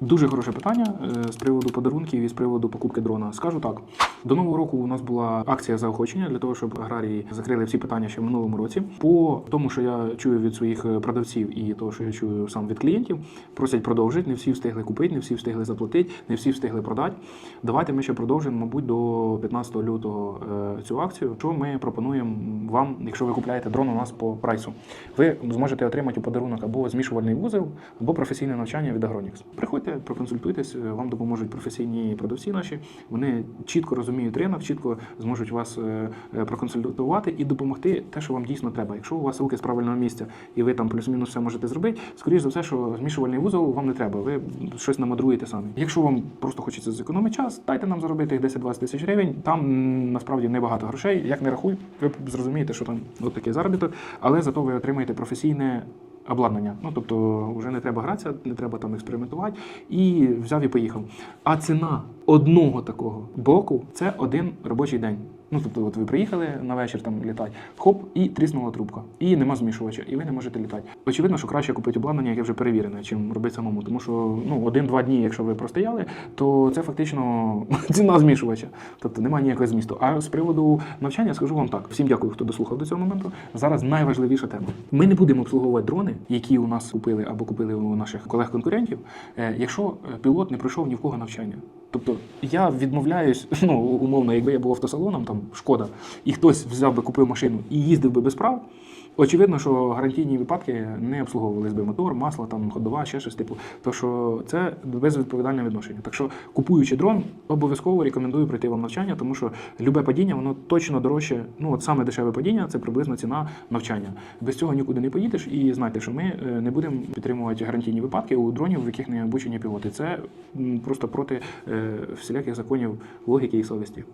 Дуже хороше питання е, з приводу подарунків і з приводу покупки дрона. Скажу так: до нового року у нас була акція заохочення для того, щоб аграрії закрили всі питання ще в минулому році. По тому, що я чую від своїх е, продавців і того, що я чую сам від клієнтів, просять продовжити. Не всі встигли купити, не всі встигли заплатити, не всі встигли продати. Давайте ми ще продовжимо, мабуть, до 15 лютого е, цю акцію. Що ми пропонуємо вам, якщо ви купляєте дрон у нас по прайсу? Ви зможете отримати у подарунок або змішувальний вузол, або професійне навчання від Agronix. Приходьте, проконсультуйтесь, е, вам допоможуть професійні продавці наші. Вони чітко розуміють ринок, чітко зможуть вас е, е, проконсультувати і допомогти те, що вам дійсно треба. Якщо у вас руки з правильного місця і ви там плюс-мінус все можете зробити, скоріш за все, що змішувальний вузол вам не треба. Ви щось намудруєте самі. Якщо вам просто хочеться зекономити час, дайте нам заробити їх 10-20 тисяч гривень. Там насправді небагато грошей. Як не рахуй, ви зрозумієте, що там от такий заробіток, але зато ви отримаєте професійне обладнання. Ну тобто вже не треба гратися, не треба там експериментувати. І взяв і поїхав. А ціна одного такого боку це один робочий день. Ну тобто, от ви приїхали на вечір там літати, хоп, і тріснула трубка, і нема змішувача, і ви не можете літати. Очевидно, що краще купити обладнання, яке вже перевірене, чим робити самому. Тому що ну один-два дні, якщо ви простояли, то це фактично ціна змішувача. Тобто немає ніякого змісту. А з приводу навчання скажу вам так: всім дякую, хто дослухав до цього моменту. Зараз найважливіша тема. Ми не будемо обслуговувати дрони, які у нас купили або купили у наших колег-конкурентів, е, якщо е, пілот не пройшов ні в кого навчання. Тобто я відмовляюсь, ну умовно, якби я був автосалоном, там шкода, і хтось взяв би купив машину і їздив би без прав. Очевидно, що гарантійні випадки не обслуговувались би мотор, масло, там ходова, ще щось типу. То що це безвідповідальне відношення. Так що, купуючи дрон, обов'язково рекомендую пройти вам навчання, тому що любе падіння, воно точно дорожче. Ну от саме дешеве падіння це приблизно ціна навчання. Без цього нікуди не поїдеш. І знайте, що ми е, не будемо підтримувати гарантійні випадки у дронів, в яких не обучені пілоти. Це просто проти е, всіляких законів логіки і совісті.